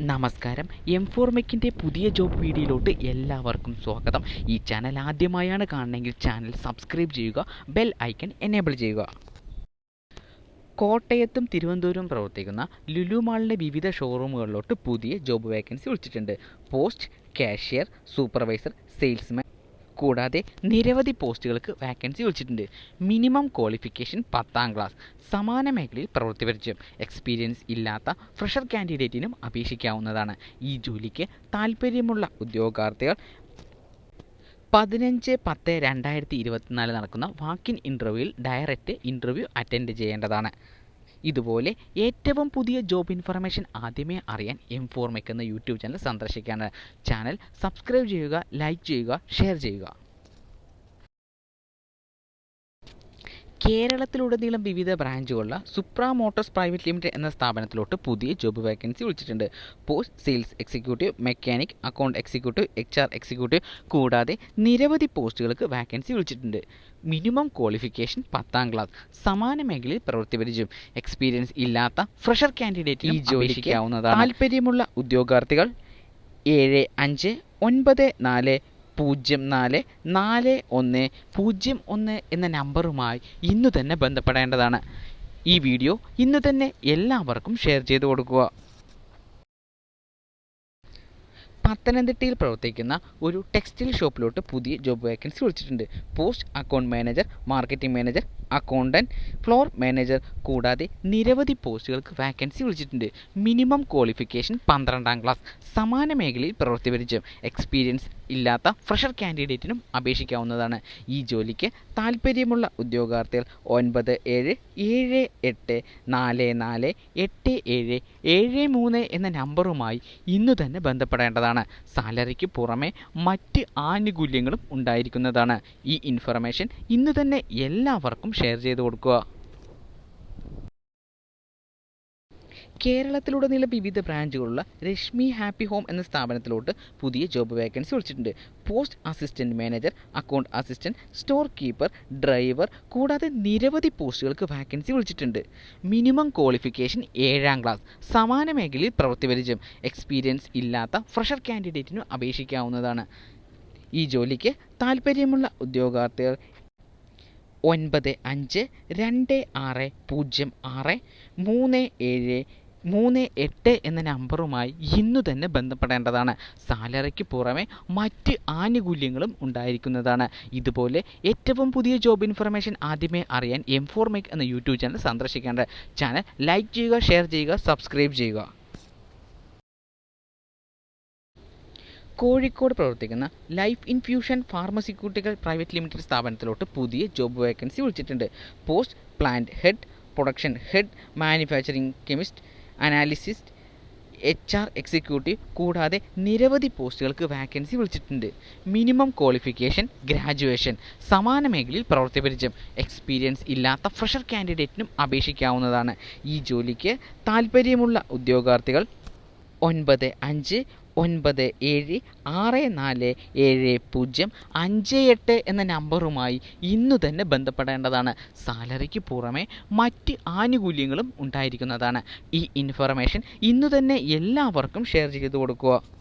നമസ്കാരം. എം ഫോർമെക്കിന്റെ പുതിയ ജോബ് വീഡിയോയിലോട്ട് എല്ലാവർക്കും സ്വാഗതം. ഈ ചാനൽ ആദ്യമായാണ് കാണണമെങ്കിൽ ചാനൽ സബ്സ്ക്രൈബ് ചെയ്യുക ബെൽ ഐക്കൺ എനേബിൾ ചെയ്യുക. കോട്ടയത്തും തിരുവനന്തപുരവും പ്രവർത്തിക്കുന്ന ലുലു മാളിന്റെ വിവിധ ഷോറൂമുകളിലോട്ട് പുതിയ ജോബ് വേക്കൻസി വിളിച്ചിട്ടുണ്ട്. പോസ്റ്റ് കാഷ്യർ സൂപ്പർവൈസർ സെയിൽസ്മാൻ കൂടാതെ നിരവധി പോസ്റ്റുകൾക്ക് വാക്കൻസി വിളിച്ചിട്ടുണ്ട്. മിനിമം ക്വാളിഫിക്കേഷൻ പത്താം ക്ലാസ് സമാന മേഖലയിൽ പ്രവൃത്തി പരിചയം എക്സ്പീരിയൻസ് ഇല്ലാത്ത ഫ്രഷർ കാൻഡിഡേറ്റിനും അപേക്ഷിക്കാവുന്നതാണ്. ഈ ജോലിക്ക് താൽപ്പര്യമുള്ള ഉദ്യോഗാർത്ഥികൾ പതിനഞ്ച് പത്ത് രണ്ടായിരത്തി ഇരുപത്തിനാല് നടക്കുന്ന വാക്കിൻ ഇന്റർവ്യൂവിൽ ഡയറക്റ്റ് ഇന്റർവ്യൂ അറ്റൻഡ് ചെയ്യേണ്ടതാണ്. ഇതുപോലെ ഏറ്റവും പുതിയ ജോബ് ഇൻഫർമേഷൻ ആദ്യമേ അറിയാൻ എം ഫോർമെക്ക് എന്ന യൂട്യൂബ് ചാനൽ സന്ദർശിക്കാനാണ്. ചാനൽ സബ്സ്ക്രൈബ് ചെയ്യുക ലൈക്ക് ചെയ്യുക ഷെയർ ചെയ്യുക. കേരളത്തിലുടനീളം വിവിധ ബ്രാഞ്ചുകളുള്ള സുപ്ര മോട്ടോഴ്സ് പ്രൈവറ്റ് ലിമിറ്റഡ് എന്ന സ്ഥാപനത്തിലോട്ട് പുതിയ ജോബ് വേക്കൻസി വിളിച്ചിട്ടുണ്ട്. Post sales executive mechanic account executive H R executive കൂടാതെ നിരവധി പോസ്റ്റുകൾക്ക് വാക്കൻസി വിളിച്ചിട്ടുണ്ട്. മിനിമം ക്വാളിഫിക്കേഷൻ പത്താം ക്ലാസ് സമാന മേഖലയിൽ പ്രവൃത്തി പരിചയം. എക്സ്പീരിയൻസ് ഇല്ലാത്ത ഫ്രഷർ കാൻഡിഡേറ്റ് ഈ ജോലിക്കാവുന്നതാണ് താല്പര്യമുള്ള ഉദ്യോഗാർത്ഥികൾ ഏഴ് അഞ്ച് ഒൻപത് നാല് പൂജ്യം നാല് നാല് ഒന്ന് പൂജ്യം ഒന്ന് എന്ന നമ്പറുമായി ഇന്നു തന്നെ ബന്ധപ്പെടേണ്ടതാണ്. ഈ വീഡിയോ ഇന്ന് തന്നെ എല്ലാവർക്കും ഷെയർ ചെയ്ത് കൊടുക്കുക. പത്തനംതിട്ടയിൽ പ്രവർത്തിക്കുന്ന ഒരു ടെക്സ്റ്റൈൽ ഷോപ്പിലോട്ട് പുതിയ ജോബ് വേക്കൻസി വിളിച്ചിട്ടുണ്ട്. Post account manager marketing manager accountant floor manager കൂടാതെ നിരവധി പോസ്റ്റുകൾക്ക് വാക്കൻസി വിളിച്ചിട്ടുണ്ട്. മിനിമം ക്വാളിഫിക്കേഷൻ പന്ത്രണ്ടാം ക്ലാസ് സമാന മേഖലയിൽ പ്രവൃത്തി പരിചയം എക്സ്പീരിയൻസ് ഇല്ലാത്ത ഫ്രഷർ കാൻഡിഡേറ്റിനും അപേക്ഷിക്കാവുന്നതാണ്. ഈ ജോലിക്ക് താൽപ്പര്യമുള്ള ഉദ്യോഗാർത്ഥികൾ ഒൻപത് ഏഴ് ഏഴ് എട്ട് നാല് നാല് എട്ട് ഏഴ് ഏഴ് മൂന്ന് എന്ന നമ്പറുമായി ഇന്ന് തന്നെ ബന്ധപ്പെടേണ്ടതാണ്. സാലറിക്ക് പുറമെ മറ്റ് ആനുകൂല്യങ്ങളും ഉണ്ടായിരിക്കുന്നതാണ്. ഈ ഇൻഫർമേഷൻ ഇന്ന് തന്നെ എല്ലാവർക്കും ഷെയർ ചെയ്ത് കൊടുക്കുക. കേരളത്തിലുടനീളം വിവിധ ബ്രാഞ്ചുകളുള്ള രശ്മി ഹാപ്പി ഹോം എന്ന സ്ഥാപനത്തിലോട്ട് പുതിയ ജോബ് വേക്കൻസി വിളിച്ചിട്ടുണ്ട്. Post assistant manager account assistant storekeeper driver കൂടാതെ നിരവധി പോസ്റ്റുകൾക്ക് വാക്കൻസി വിളിച്ചിട്ടുണ്ട്. മിനിമം ക്വാളിഫിക്കേഷൻ ഏഴാം ക്ലാസ് സമാന മേഖലയിൽ പ്രവൃത്തി പരിചയം എക്സ്പീരിയൻസ് ഇല്ലാത്ത ഫ്രഷർ കാൻഡിഡേറ്റിനും അപേക്ഷിക്കാവുന്നതാണ്. ഈ ജോലിക്ക് താല്പര്യമുള്ള ഉദ്യോഗാർത്ഥികൾ ഒൻപത് അഞ്ച് രണ്ട് ആറ് പൂജ്യം ആറ് മൂന്ന് ഏഴ് മൂന്ന് എട്ട് എന്ന നമ്പറുമായി ഇന്നു തന്നെ ബന്ധപ്പെടേണ്ടതാണ്. സാലറിക്ക് പുറമെ മറ്റ് ആനുകൂല്യങ്ങളും ഉണ്ടായിരിക്കുന്നതാണ്. ഇതുപോലെ ഏറ്റവും പുതിയ ജോബ് ഇൻഫർമേഷൻ ആദ്യമേ അറിയാൻ എം ഫോർ എന്ന യൂട്യൂബ് ചാനൽ സന്ദർശിക്കേണ്ട. ചാനൽ ലൈക്ക് ചെയ്യുക ഷെയർ ചെയ്യുക സബ്സ്ക്രൈബ് ചെയ്യുക. കോഴിക്കോട് പ്രവർത്തിക്കുന്ന life infusion pharmaceutical private limited സ്ഥാപനത്തിലോട്ട് പുതിയ ജോബ് വേക്കൻസി വിളിച്ചിട്ടുണ്ട്. Post plant head production head manufacturing chemist analyst H R executive കൂടാതെ നിരവധി പോസ്റ്റുകൾക്ക് വാക്കൻസി വിളിച്ചിട്ടുണ്ട്. മിനിമം ക്വാളിഫിക്കേഷൻ ഗ്രാജുവേഷൻ സമാന മേഖലയിൽ പ്രവൃത്തി പരിചയം എക്സ്പീരിയൻസ് ഇല്ലാത്ത ഫ്രഷർ കാൻഡിഡേറ്റിനും അപേക്ഷിക്കാവുന്നതാണ്. ഈ ജോലിക്ക് താൽപ്പര്യമുള്ള ഉദ്യോഗാർത്ഥികൾ ഒൻപത് അഞ്ച് ഒൻപത് ഏഴ് ആറ് നാല് ഏഴ് പൂജ്യം അഞ്ച് എട്ട് എന്ന നമ്പറുമായി ഇന്നു തന്നെ ബന്ധപ്പെടേണ്ടതാണ്. സാലറിക്ക് പുറമെ മറ്റ് ആനുകൂല്യങ്ങളും ഉണ്ടായിരിക്കുന്നതാണ്. ഈ ഇൻഫർമേഷൻ ഇന്നു തന്നെ എല്ലാവർക്കും ഷെയർ ചെയ്തു കൊടുക്കുക.